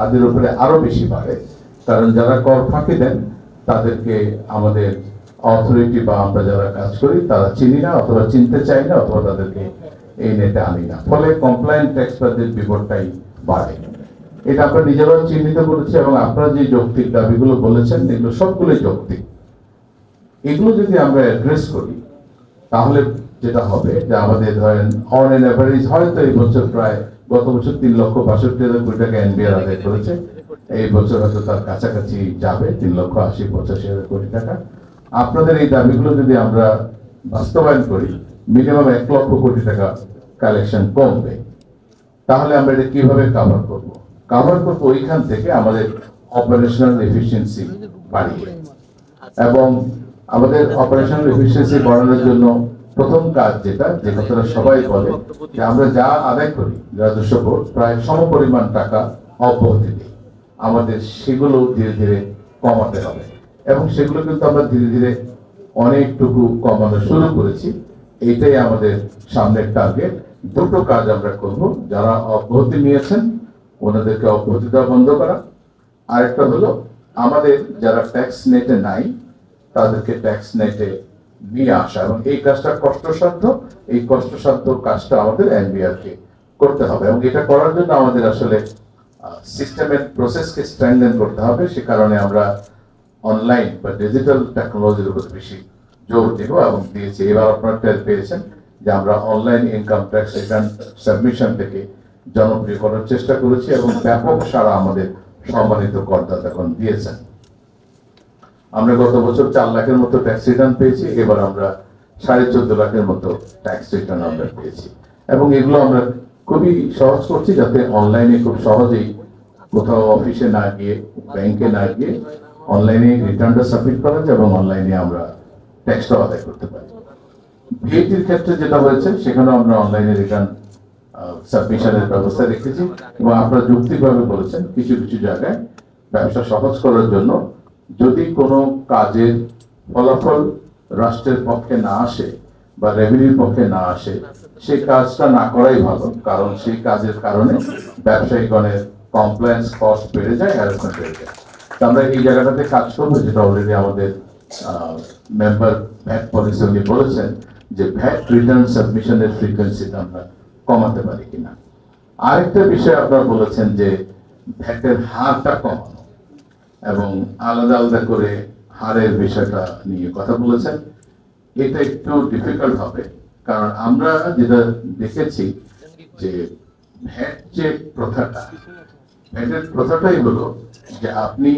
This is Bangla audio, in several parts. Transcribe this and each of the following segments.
তাদের উপরে আরও বেশি বাড়ে। কারণ যারা কর ফাঁকি দেন, তাদেরকে আমাদের অথরিটি বা আমরা যারা কাজ করি, তারা চিনি না অথবা চিনতে চাই না অথবা তাদেরকে এই নেটে আনি না। ফলে কমপ্লায়েন্ট ট্যাক্সপারদের বিপদটাই বাড়ে। এটা আমরা নিজেরাও চিহ্নিত করেছি এবং আপনারা যে যৌক্তিক দাবিগুলো বলেছেন, এগুলো সবগুলোই যৌক্তিক। এগুলো যদি আমরা অ্যাড্রেস করি, তাহলে যেটা হবে যে আমাদের ধরেন অন এন অ্যাভারেজ হয়তো এই বছর প্রায় গত বছর তিন লক্ষ বাষট্টি হাজার কোটি টাকা এনবিআর আদায় করেছে। এই বছর হয়তো তার কাছাকাছি যাবে, তিন লক্ষ আশি, পঁচাশি হাজার কোটি টাকা। আপনাদের এই দাবিগুলো যদি আমরা বাস্তবায়ন করি, মিনিমাম এক লক্ষ কোটি টাকা কালেকশন কমবে। তাহলে আমরা এটা কীভাবে কাভার করব? কাভার করব ওইখান থেকে আমাদের অপারেশনাল এফিসিয়েন্সি বাড়িয়ে। এবং আমাদের অপারেশনাল এফিসিয়েন্সি বাড়ানোর জন্য প্রথম কাজ যেটা, যে কথাটা সবাই বলে, যে আমরা যা আদায় করি রাজস্ব বোর্ড প্রায় সমপরিমাণ টাকা অব্যাহতি দিই। আমাদের সেগুলো ধীরে ধীরে কমাতে হবে। এবং সেগুলো কিন্তু আমরা ধীরে ধীরে অনেকটুকু কমানো শুরু করেছি। এইটাই আমাদের সামনের টার্গেট দুটো কাজ আমরা করব। যারা অব্যাহতি নিয়েছেন, ওনাদেরকে অব্যাহতি দেওয়া বন্ধ করা। আরেকটা হলো, আমাদের যারা ট্যাক্স নেটে নাই, তাদেরকে ট্যাক্স নেটে নিয়ে আসা। এবং এই কাজটা কষ্টসাধ্য, এই কষ্টসাধ্য কাজটা আমাদের এনবিআর কে করতে হবে। এবং এটা করার জন্য আমাদের আসলে সিস্টেমের প্রসেসকে স্ট্রেংথেন করতে হবে। সে কারণে আমরা অনলাইন বা ডিজিটাল টেকনোলজির উপর বেশি জোর দেব এবং দিয়েছি। এবার আপনারা টের পেয়েছেন যে আমরা online income tax return submission থেকে জনপ্রিয় করার চেষ্টা করেছি এবং ব্যাপক সারা আমাদের সম্মানিত করদাতাগণ দিয়েছেন। আমরা গত বছর চার লাখের মতো ট্যাক্স রিটার্ন পেয়েছি, এবার আমরা সাড়ে চোদ্দ লাখের মতো ট্যাক্স রিটার্ন আমরা পেয়েছি। এবং এগুলো আমরা খুবই সহজ করছি যাতে অনলাইনে খুব সহজেই কোথাও অফিসে না গিয়ে ব্যাংকে না গিয়ে অনলাইনে রিটার্নটা সাবমিট করা যায় এবং অনলাইনে আমরা ট্যাক্সটা আদায় করতে পারি। ভিএটির ক্ষেত্রে যেটা হয়েছে, সেখানেও আমরা অনলাইনে রিটার্ন সাবমিশনের ব্যবস্থা রেখেছি। এবং আপনারা যুক্তিভাবে বলেছেন, কিছু কিছু জায়গায় ব্যবসা সহজ করার জন্য যদি কোনো কাজের ফলাফল রাষ্ট্রের পক্ষে না আসে বা রেভিনিউর পক্ষে না আসে সেই কাজটা না করাই ভালো, কারণ সেই কাজের কারণে ব্যবসায়ীগণের কমপ্লায়েন্স কস্ট বেড়ে যায় হ্যারাসমেন্ট বেড়ে যায়। তো আমরা এই জায়গাটাতে কাজ করব, যেটা অলরেডি আমাদের মেম্বার ভ্যাট পলিসি উনি বলেছেন যে ভ্যাট রিটার্ন সাবমিশনের ফ্রিকোয়েন্সিটা আমরা কমাতে পারি কিনা। আরেকটা বিষয় আপনারা বলেছেন যে ভ্যাটের হারটা কমানো। এবং আলাদা আলাদা করে হারের বিষয়টা নিয়ে কথা বলেছেন। এটা একটু ডিফিকাল্ট হবে, কারণ আমরা যেটা দেখেছি যে ভ্যাট যে প্রথাটা, ভ্যাটের প্রথাটাই হলো যে আপনি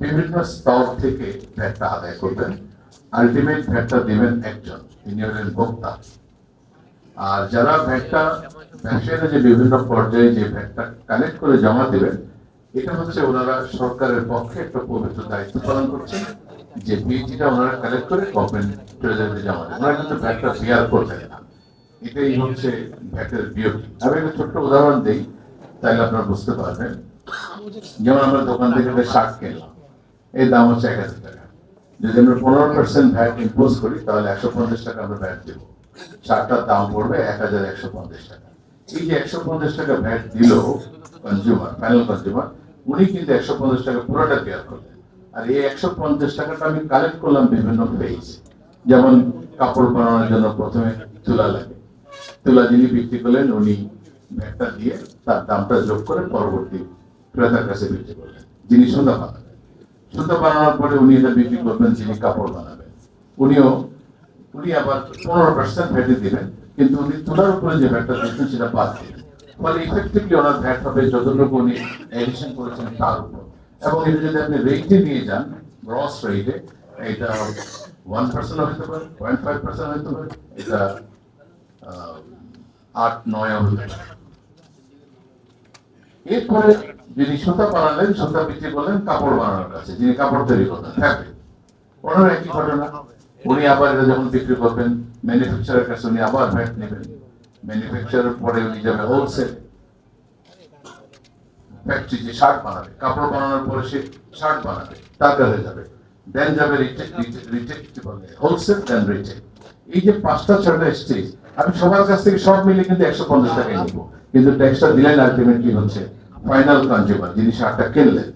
বিভিন্ন স্তর থেকে ভ্যাটটা আদায় করবেন আলটিমেট ভ্যাটটা দেবেন একজন তিনি ভোক্তা। আর যারা ভ্যাটটা ব্যবসায়ীরা যে বিভিন্ন পর্যায়ে যে ভ্যাটটা কালেক্ট করে জমা দেবেন এটা হচ্ছে ওনারা সরকারের পক্ষে একটা পবিত্র দায়িত্ব পালন করছেন যে বিএটিটা ওনারা কালেক্ট করে গভর্নমেন্ট ট্রেজারিতে জমা দেন ওনারা কিন্তু ভ্যাটটা বিয়ার করবেন না। এটাই হচ্ছে ভ্যাটের বিউটি আমি একটা ছোট্ট উদাহরণ দিই, তাহলে আপনারা বুঝতে পারবেন। যেমন আমরা দোকান থেকে শার্ট কিনলাম। এর দাম হচ্ছে এক হাজার টাকা। যদি আমরা পনেরো পার্সেন্ট ভ্যাট ইম্পোজ করি, তাহলে একশো পঞ্চাশ টাকা আমরা ভ্যাট দেবো। শার্টটার দাম পড়বে এক হাজার একশো পঞ্চাশ টাকা। এই যে একশো পঞ্চাশ টাকা ভ্যাট দিল কনজিউমার ফাইনাল কনজিউমার উনি কিন্তু একশো পঞ্চাশ টাকা পুরোটা বেয়ার করলেন। আর এই একশো পঞ্চাশ টাকাটা আমি কালেক্ট করলাম বিভিন্ন পেজ যেমন কাপড় বানানোর জন্য প্রথমে তুলা লাগে। তুলা যিনি বিক্রি করলেন, উনি ভ্যাটটা দিয়ে তার দামটা যোগ করে পরবর্তী ক্রেতার কাছে বিক্রি করলেন। যিনি সুতা বানাবেন সুতা বানানোর পরে উনি এটা বিক্রি করবেন, যিনি কাপড় বানাবেন। উনিও, উনি আবার পনেরো পার্সেন্ট ভ্যাটে দিবেন কিন্তু উনি তুলার উপরে যে ভ্যাটটা দিচ্ছেন সেটা বাদ দিবেন ফলে ইফেক্টিভলি ওনার যতটুকু উনি এডিশন করেছেন তার উপর। এবং এটা যদি আপনি রেটে নিয়ে যান গ্রস রেটে এটা ওয়ান পার্সেন্ট হতে পারে পয়েন্ট ফাইভ পার্সেন্ট হতে পারে, এটা আট, নয় হতে পারে। এরপরে যিনি সুতা বানালেন, সুতা বিক্রি করলেন, কাপড় বানানোর কাছে, যিনি কাপড় তৈরি ফ্যাব্রিক ওনার একই ঘটনা। উনি আবার এটা যখন বিক্রি করবেন ম্যানুফ্যাকচারের কাছে উনি আবার ভ্যাট নেবেন। ম্যানুফ্যাকচারের পরে উনি যাবে হোলসেল ফ্যাক্টরি যে শার্ট বানাবে, কাপড় বানানোর পরে সে শার্ট বানাবে, তার কাছে যাবে। দেন যাবে হোলসেল দেন রিটেক এই যে পাঁচটা, ছয়টা স্টেজ আমি সবার কাছ থেকে সব মিলে কিন্তু একশো পঞ্চাশ টাকায় নিবো। কিন্তু ট্যাক্সটা দিলেন আলটিমেটলি হচ্ছে ফাইনাল কনজিউমার যিনি সারটা কিনলেন।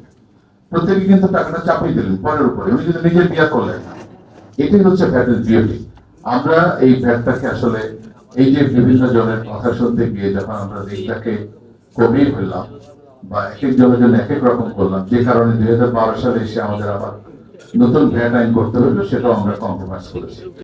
প্রত্যেকে কিন্তু টাকাটা চাপিয়ে দিলেন পরের উপরে। উনি কিন্তু নিজে বিয়ার করলেন এটাই হচ্ছে ভ্যাটের বিউটি আমরা এই ভ্যাটটাকে আসলে এই যে বিভিন্ন জনের কথা শুনতে গিয়ে যখন আমরা দেশটাকে কমিয়ে ফেললাম বা এক এক জনের জন্য এক এক রকম করলাম, যে কারণে দুই হাজার বারো সালে এসে আমাদের আবার নতুন ভ্যাট আইন করতে হলো সেটাও আমরা কম্প্রোমাইজ করেছি।